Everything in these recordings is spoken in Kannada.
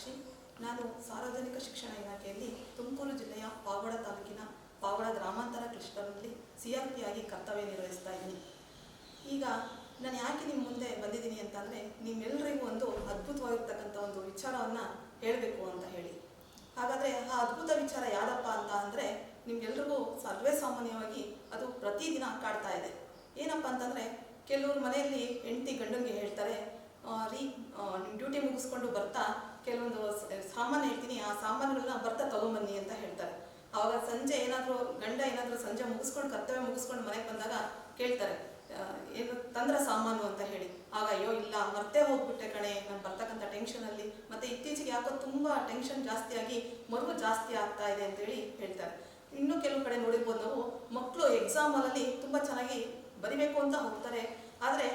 ಮೀನಾಕ್ಷಿ ನಾನು ಸಾರ್ವಜನಿಕ ಶಿಕ್ಷಣ ಇಲಾಖೆಯಲ್ಲಿ ತುಮಕೂರು ಜಿಲ್ಲೆಯ ಪಾವಡ ತಾಲೂಕಿನ ಪಾವಡ ಗ್ರಾಮಾಂತರ ಕೃಷ್ಣರಲ್ಲಿ ಸಿ ಕರ್ತವ್ಯ ನಿರ್ವಹಿಸ್ತಾ ಇದ್ದೀನಿ. ಈಗ ನಾನು ಯಾಕೆ ನಿಮ್ಮ ಮುಂದೆ ಬಂದಿದ್ದೀನಿ ಅಂತಂದರೆ ನಿಮ್ಮೆಲ್ಲರಿಗೂ ಒಂದು ಅದ್ಭುತವಾಗಿರ್ತಕ್ಕಂಥ ಒಂದು ವಿಚಾರವನ್ನು ಹೇಳಬೇಕು ಅಂತ ಹೇಳಿ. ಹಾಗಾದರೆ ಆ ಅದ್ಭುತ ವಿಚಾರ ಯಾವ್ದಪ್ಪ ಅಂತ ಅಂದರೆ ನಿಮ್ಗೆಲ್ರಿಗೂ ಸರ್ವೇ ಸಾಮಾನ್ಯವಾಗಿ ಅದು ಪ್ರತಿದಿನ ಕಾಡ್ತಾ ಇದೆ. ಏನಪ್ಪ ಅಂತಂದರೆ ಕೆಲವ್ರ ಮನೆಯಲ್ಲಿ ಹೆಂಡತಿ ಗಂಡನಿಗೆ ಹೇಳ್ತಾರೆ ರೀ ನಿಮ್ಮ ಡ್ಯೂಟಿ ಮುಗಿಸ್ಕೊಂಡು ಬರ್ತಾ ಕೆಲವೊಂದು ಸಾಮಾನು ಹೇಳ್ತೀನಿ, ಆ ಸಾಮಾನುಗಳನ್ನ ಬರ್ತಾ ತಗೊಂಬನ್ನಿ ಅಂತ ಹೇಳ್ತಾರೆ. ಆವಾಗ ಸಂಜೆ ಏನಾದರೂ, ಗಂಡ ಏನಾದರೂ ಸಂಜೆ ಮುಗಿಸ್ಕೊಂಡು, ಕರ್ತವ್ಯ ಮುಗಿಸ್ಕೊಂಡು ಮನೆಗೆ ಬಂದಾಗ ಕೇಳ್ತಾರೆ ಏನು ತಂದ್ರ ಸಾಮಾನು ಅಂತ ಹೇಳಿ. ಆಗ, ಅಯ್ಯೋ, ಇಲ್ಲ, ಮರ್ತೇ ಹೋಗ್ಬಿಟ್ಟೆ ಕಣೆ, ನಾನು ಬರ್ತಕ್ಕಂಥ ಟೆನ್ಷನಲ್ಲಿ ಮತ್ತೆ ಇತ್ತೀಚೆಗೆ ಯಾಕೋ ತುಂಬ ಟೆನ್ಷನ್ ಜಾಸ್ತಿ ಆಗಿ ಮರುಗು ಜಾಸ್ತಿ ಆಗ್ತಾ ಇದೆ ಅಂತೇಳಿ ಹೇಳ್ತಾರೆ. ಇನ್ನೂ ಕೆಲವು ಕಡೆ ನೋಡಿರ್ಬೋದು ನಾವು ಮಕ್ಕಳು ಎಕ್ಸಾಮ್ ಹಾಲಲ್ಲಿ ತುಂಬ ಚೆನ್ನಾಗಿ ಬರಿಬೇಕು ಅಂತ ಹೋಗ್ತಾರೆ. ಆದರೆ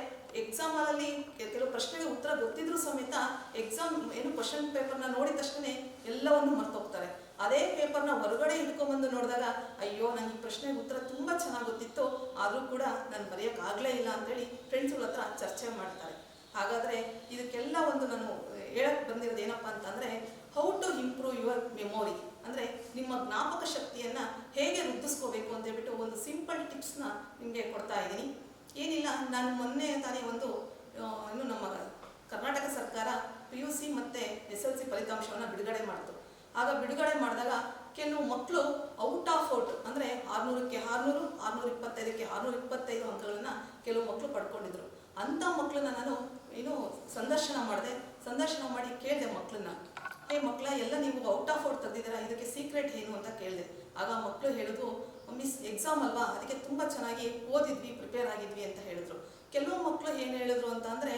ಎಕ್ಸಾಮ್ ಹಾಲಲ್ಲಿ ಕೆಲವು ಪ್ರಶ್ನೆಗೆ ಉತ್ತರ ಗೊತ್ತಿದ್ರೂ ಸಮೇತ ಎಕ್ಸಾಮ್ ಏನು ಕ್ವಶನ್ ಪೇಪರ್ನ ನೋಡಿದ ತಕ್ಷಣ ಎಲ್ಲವನ್ನು ಮರ್ತೋಗ್ತಾರೆ. ಅದೇ ಪೇಪರ್ನ ಹೊರಗಡೆ ಹಿಡ್ಕೊಂಡ್ಬಂದು ನೋಡಿದಾಗ, ಅಯ್ಯೋ ನನಗೆ ಈ ಪ್ರಶ್ನೆಗೆ ಉತ್ತರ ತುಂಬ ಚೆನ್ನಾಗಿ ಗೊತ್ತಿತ್ತು ಆದರೂ ಕೂಡ ನಾನು ಬರೆಯೋಕ್ಕಾಗಲೇ ಇಲ್ಲ ಅಂತೇಳಿ ಫ್ರೆಂಡ್ಸ್ಗಳ ಹತ್ರ ಚರ್ಚೆ ಮಾಡ್ತಾರೆ. ಹಾಗಾದರೆ ಇದಕ್ಕೆಲ್ಲ ಒಂದು ನಾನು ಹೇಳಕ್ಕೆ ಬಂದಿರೋದು ಏನಪ್ಪಾ ಅಂತಂದರೆ how to improve your memory ಅಂದರೆ ನಿಮ್ಮ ಜ್ಞಾಪಕ ಶಕ್ತಿಯನ್ನು ಹೇಗೆ ವೃದ್ಧಿಸ್ಕೋಬೇಕು ಅಂತ ಹೇಳ್ಬಿಟ್ಟು ಒಂದು ಸಿಂಪಲ್ ಟಿಪ್ಸ್ನ ನಿಮಗೆ ಕೊಡ್ತಾ ಇದ್ದೀನಿ. ಏನಿಲ್ಲ, ನಾನು ಮೊನ್ನೆ ತಾನೇ ಒಂದು ಆ, ಏನು ನಮ್ಮ ಕರ್ನಾಟಕ ಸರ್ಕಾರ ಪಿ ಯು ಸಿ ಮತ್ತು ಎಸ್ ಎಲ್ ಸಿ ಫಲಿತಾಂಶವನ್ನು ಬಿಡುಗಡೆ ಮಾಡಿತು ಆಗ ಬಿಡುಗಡೆ ಮಾಡಿದಾಗ ಕೆಲವು ಮಕ್ಕಳು ಔಟ್ ಆಫ್ ಔಟ್ ಅಂದರೆ ಆರುನೂರಕ್ಕೆ ಆರುನೂರು, ಆರುನೂರ ಇಪ್ಪತ್ತೈದಕ್ಕೆ ಆರುನೂರ ಇಪ್ಪತ್ತೈದು ಅಂಕಗಳನ್ನು ಕೆಲವು ಮಕ್ಕಳು ಪಡ್ಕೊಂಡಿದ್ರು. ಅಂಥ ಮಕ್ಕಳನ್ನ ನಾನು ಏನು ಸಂದರ್ಶನ ಮಾಡಿದೆ. ಸಂದರ್ಶನ ಮಾಡಿ ಕೇಳಿದೆ ಮಕ್ಕಳನ್ನ. ಏ ಮಕ್ಕಳ, ಎಲ್ಲ ನೀವು ಔಟ್ ಆಫ್ ಔಟ್ ತೆಗೆದಿದ್ದೀರಾ? ಇದಕ್ಕೆ ಸೀಕ್ರೆಟ್ ಏನು ಅಂತ ಕೇಳಿದೆ. ಆಗ ಮಕ್ಕಳು ಹೇಳಿದ್ರು ಮಿಸ್ ಎಕ್ಸಾಮ್ ಅಲ್ವಾ? ಅದಕ್ಕೆ ತುಂಬ ಚೆನ್ನಾಗಿ ಓದಿದ್ವಿ ಪ್ರಿಪೇರ್ ಆಗಿದ್ವಿ ಅಂತ ಹೇಳಿದ್ರು. ಕೆಲವು ಮಕ್ಕಳು ಏನು ಹೇಳಿದ್ರು ಅಂತ ಅಂದರೆ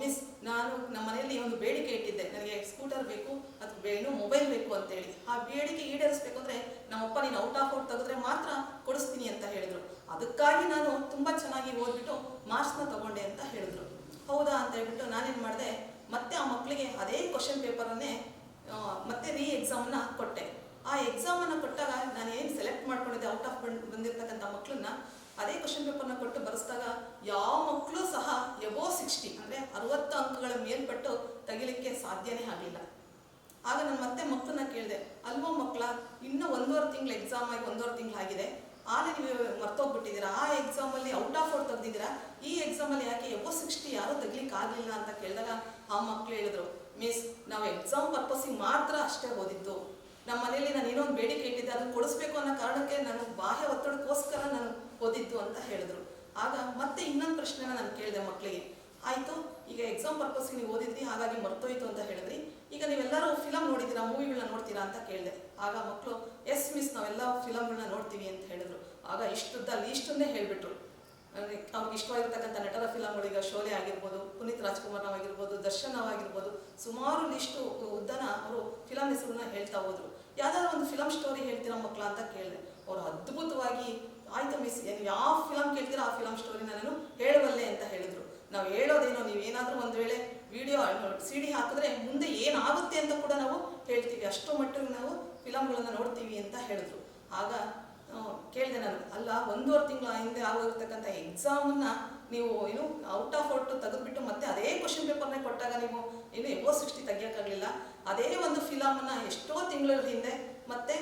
ಮಿಸ್ ನಾನು ನಮ್ಮ ಮನೆಯಲ್ಲಿ ಒಂದು ಬೇಡಿಕೆ ಇಟ್ಟಿದ್ದೆ. ನನಗೆ ಸ್ಕೂಟರ್ ಬೇಕು ಅಥವಾ ಏನು ಮೊಬೈಲ್ ಬೇಕು ಅಂತ ಹೇಳಿ. ಆ ಬೇಡಿಕೆ ಈಡೇರಿಸ್ಬೇಕು ಅಂದರೆ ನಮ್ಮಪ್ಪ ನೀನು ಔಟ್ ಆಫ್ ಔಟ್ ತೆಗೆದ್ರೆ ಮಾತ್ರ ಕೊಡಿಸ್ತೀನಿ ಅಂತ ಹೇಳಿದರು. ಅದಕ್ಕಾಗಿ ನಾನು ತುಂಬ ಚೆನ್ನಾಗಿ ಓದ್ಬಿಟ್ಟು ಮಾರ್ಕ್ಸ್ನ ತಗೊಂಡೆ ಅಂತ ಹೇಳಿದ್ರು. ಹೌದಾ ಅಂತ ಹೇಳ್ಬಿಟ್ಟು ನಾನೇನು ಮಾಡಿದೆ, ಮತ್ತೆ ಆ ಮಕ್ಕಳಿಗೆ ಅದೇ ಕ್ವಶನ್ ಪೇಪರನ್ನೇ ಮತ್ತೆ ರೀ ಎಕ್ಸಾಮ್ನ ಕೊಟ್ಟೆ. ಆ ಎಕ್ಸಾಮನ್ನು ಕೊಟ್ಟಾಗ ನಾನು ಏನು ಸೆಲೆಕ್ಟ್ ಮಾಡ್ಕೊಂಡಿದ್ದೆ ಔಟ್ ಆಫ್ ಬಂದ್ ಬಂದಿರ್ತಕ್ಕಂಥ ಅದೇ ಕ್ವಶನ್ ಪೇಪರ್ನ ಕೊಟ್ಟು ಬರೆಸಿದಾಗ ಯಾವ ಮಕ್ಕಳು ಸಹ ಎಬೋ ಸಿಕ್ಸ್ಟಿ ಅಂದರೆ ಅರವತ್ತು ಅಂಕಗಳ ಮೇಲ್ಪಟ್ಟು ತೆಗಿಲಿಕ್ಕೆ ಸಾಧ್ಯನೇ ಆಗಲಿಲ್ಲ. ಆಗ ನಾನು ಮತ್ತೆ ಮಕ್ಕಳನ್ನ ಕೇಳಿದೆ, ಅಲ್ವೋ ಮಕ್ಕಳ, ಇನ್ನೂ ಒಂದೂವರೆ ತಿಂಗಳು ಎಕ್ಸಾಮ್ ಆಗಿ ಒಂದೂವರೆ ತಿಂಗಳು ಆಗಿದೆ. ಆಲೆ ನೀವು ಮರ್ತೋಗ್ಬಿಟ್ಟಿದ್ದೀರಾ? ಆ ಎಕ್ಸಾಮಲ್ಲಿ ಔಟ್ ಆಫ್ ಔಟ್ ತೆಗೆದಿದ್ದೀರಾ? ಈ ಎಕ್ಸಾಮಲ್ಲಿ ಯಾಕೆ ಎಬೋ ಸಿಕ್ಸ್ಟಿ ಯಾರೂ ತೆಗಿಲಿಕ್ಕೆ ಆಗಲಿಲ್ಲ? ಅಂತ ಕೇಳಿದಾಗ ಆ ಮಕ್ಕಳು ಹೇಳಿದ್ರು ಮೀನ್ಸ್ ನಾವು ಎಕ್ಸಾಮ್ ಪರ್ಪಸ್ಸಿಗೆ ಮಾತ್ರ ಅಷ್ಟೇ ಓದಿದ್ದು. ನಮ್ಮ ಮನೆಯಲ್ಲಿ ನಾನು ಏನೋ ಒಂದು ಬೇಡಿಕೆ ಇಟ್ಟಿದ್ದೆ ಅದನ್ನು ಕೊಡಿಸ್ಬೇಕು ಅನ್ನೋ ಕಾರಣಕ್ಕೆ ನಾನು ಬಾಹ್ಯ ಒತ್ತಡಕ್ಕೋಸ್ಕರ ಓದಿದ್ದು ಅಂತ ಹೇಳಿದ್ರು. ಆಗ ಮತ್ತೆ ಇನ್ನೊಂದು ಪ್ರಶ್ನೆನ ನಾನು ಕೇಳಿದೆ ಮಕ್ಕಳಿಗೆ ಆಯ್ತು, ಈಗ ಎಕ್ಸಾಮ್ ಪರ್ಪಸ್ಗೆ ನೀವು ಓದಿದ್ರಿ, ಹಾಗಾಗಿ ಮರ್ತೋಯ್ತು ಅಂತ ಹೇಳಿದ್ರಿ. ಈಗ ನೀವೆಲ್ಲರೂ ಫಿಲಮ್ ನೋಡಿದ್ದೀರಾ ಮೂವಿಗಳನ್ನ ನೋಡ್ತೀರಾ ಅಂತ ಕೇಳಿದೆ. ಆಗ ಮಕ್ಕಳು ಎಸ್ ಮಿಸ್ ನಾವೆಲ್ಲ ಫಿಲಮ್ಗಳನ್ನ ನೋಡ್ತೀವಿ ಅಂತ ಹೇಳಿದ್ರು. ಆಗ ಇಷ್ಟದ ಇಷ್ಟನ್ನೇ ಹೇಳಿಬಿಟ್ರು. ಅವ್ರಿಗೆ ಅವ್ರಿಗೆ ಇಷ್ಟವಾಗಿರ್ತಕ್ಕಂಥ ನಟರ ಈಗ ಶೋಲೆ ಆಗಿರ್ಬೋದು, ಪುನೀತ್ ರಾಜ್ಕುಮಾರ್ ಆಗಿರ್ಬೋದು, ದರ್ಶನ್ ಆಗಿರ್ಬೋದು, ಸುಮಾರು ಇಷ್ಟು ಉದ್ದನ ಅವರು ಫಿಲಮ್ ಹೆಸರನ್ನ ಹೇಳ್ತಾ ಹೋದ್ರು. ಯಾವ್ದಾದ್ರು ಒಂದು ಫಿಲಮ್ ಸ್ಟೋರಿ ಹೇಳ್ತೀರಾ ಮಕ್ಕಳ ಅಂತ ಕೇಳಿದೆ. ಅವರು ಅದ್ಭುತವಾಗಿ ಆಯ್ತು ಮಿಸ್ ಏನು ಯಾವ ಫಿಲಮ್ ಕೇಳ್ತೀರಾ ಆ ಫಿಲಮ್ ಸ್ಟೋರಿನ ನಾನು ಹೇಳುವಲ್ಲೆ ಅಂತ ಹೇಳಿದ್ರು. ನಾವು ಹೇಳೋದೇನೋ, ನೀವೇನಾದರೂ ಒಂದು ವೇಳೆ ವಿಡಿಯೋ ಸಿ ಡಿ ಹಾಕಿದ್ರೆ ಮುಂದೆ ಏನಾಗುತ್ತೆ ಅಂತ ಕೂಡ ನಾವು ಹೇಳ್ತೀವಿ. ಅಷ್ಟು ಮಟ್ಟಿಗೆ ನಾವು ಫಿಲಮ್ಗಳನ್ನ ನೋಡ್ತೀವಿ ಅಂತ ಹೇಳಿದ್ರು. ಆಗ ಕೇಳಿದೆ ನಾನು, ಅಲ್ಲ, ಒಂದೂವರೆ ತಿಂಗಳ ಹಿಂದೆ ಆಗೋಗಿರ್ತಕ್ಕಂಥ ಎಕ್ಸಾಮನ್ನ ನೀವು ಏನು ಔಟ್ ಆಫ್ ಔಟ್ ತೆಗೆದುಬಿಟ್ಟು ಮತ್ತೆ ಅದೇ ಕ್ವಶನ್ ಪೇಪರ್ನೇ ಕೊಟ್ಟಾಗ ನೀವು ಏನು ಎಬೋ ಸಿಕ್ಸ್ಟಿ ತೆಗಿಯೋಕ್ಕಾಗಲಿಲ್ಲ ಅದೇ ಒಂದು ಫಿಲಮನ್ನು ಎಷ್ಟೋ ತಿಂಗಳ ಹಿಂದೆ ಮತ್ತೆ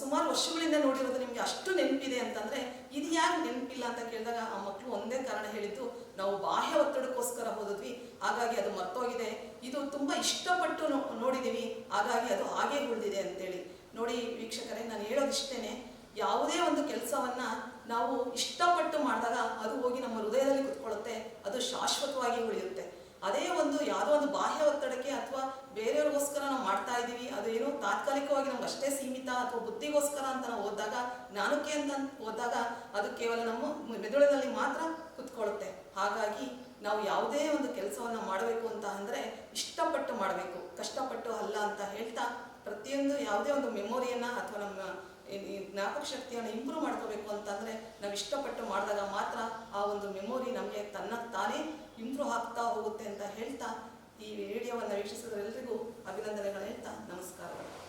ಸುಮಾರು ವರ್ಷಗಳಿಂದ ನೋಡಿರೋದು ನಿಮಗೆ ಅಷ್ಟು ನೆನಪಿದೆ ಅಂತಂದರೆ, ಇದು ಯಾಕೆ ನೆನಪಿಲ್ಲ ಅಂತ ಕೇಳಿದಾಗ ಆ ಮಕ್ಕಳು ಒಂದೇ ಕಾರಣ ಹೇಳಿದ್ದು, ನಾವು ಬಾಹ್ಯ ಒತ್ತಡಕ್ಕೋಸ್ಕರ ಓದಿದ್ವಿ ಹಾಗಾಗಿ ಅದು ಮರ್ತೋಗಿದೆ. ಇದು ತುಂಬ ಇಷ್ಟಪಟ್ಟು ನೋಡಿದ್ದೀವಿ ಹಾಗಾಗಿ ಅದು ಹಾಗೆ ಉಳಿದಿದೆ ಅಂತೇಳಿ. ನೋಡಿ ವೀಕ್ಷಕರೇ, ನಾನು ಹೇಳೋದಿಷ್ಟೇನೆ, ಯಾವುದೇ ಒಂದು ಕೆಲಸವನ್ನು ನಾವು ಇಷ್ಟಪಟ್ಟು ಮಾಡಿದಾಗ ಅದು ಹೋಗಿ ನಮ್ಮ ಹೃದಯದಲ್ಲಿ ಕುತ್ಕೊಳ್ಳುತ್ತೆ. ಅದು ಶಾಶ್ವತವಾಗಿ ಉಳಿಯುತ್ತೆ. ಅದೇ ಒಂದು ಯಾವುದೋ ಒಂದು ಬಾಹ್ಯ ಒತ್ತಡಕ್ಕೆ ಅಥವಾ ಬೇರೆಯವ್ರಿಗೋಸ್ಕರ ನಾವು ಮಾಡ್ತಾ ಇದ್ದೀವಿ, ಅದು ಏನೋ ತಾತ್ಕಾಲಿಕವಾಗಿ ನಮ್ಗೆ ಅಷ್ಟೇ ಸೀಮಿತ ಅಥವಾ ಬುದ್ಧಿಗೋಸ್ಕರ ಅಂತ ನಾವು ಓದಿದಾಗ ಜ್ಞಾನಕ್ಕೆ ಅಂತ ಓದಿದಾಗ ಅದು ಕೇವಲ ನಮ್ಮ ಮೆದುಳಿನಲ್ಲಿ ಮಾತ್ರ ಕುತ್ಕೊಳ್ಳುತ್ತೆ. ಹಾಗಾಗಿ ನಾವು ಯಾವುದೇ ಒಂದು ಕೆಲಸವನ್ನು ಮಾಡಬೇಕು ಅಂತ ಅಂದರೆ ಇಷ್ಟಪಟ್ಟು ಮಾಡಬೇಕು. ಕಷ್ಟಪಟ್ಟು ಅಲ್ಲ ಅಂತ ಹೇಳ್ತಾ ಪ್ರತಿಯೊಂದು ಯಾವುದೇ ಒಂದು ಮೆಮೊರಿಯನ್ನು ಅಥವಾ ನಮ್ಮ ಜ್ಞಾಪಕ ಶಕ್ತಿಯನ್ನು ಇಂಪ್ರೂವ್ ಮಾಡ್ಕೋಬೇಕು ಅಂತಂದರೆ ನಾವು ಇಷ್ಟಪಟ್ಟು ಮಾಡಿದಾಗ ಮಾತ್ರ ಆ ಒಂದು ಮೆಮೊರಿ ನಮಗೆ ತನ್ನ ತಾನೇ ಇಂಪ್ರೂವ್ ಆಗ್ತಾ ಹೋಗುತ್ತೆ ಅಂತ ಹೇಳ್ತಾ ಈ ವಿಡಿಯೋವನ್ನು ವೀಕ್ಷಿಸಿದ ಎಲ್ಲರಿಗೂ ಅಭಿನಂದನೆಗಳು ಹೇಳ್ತಾ ನಮಸ್ಕಾರಗಳು.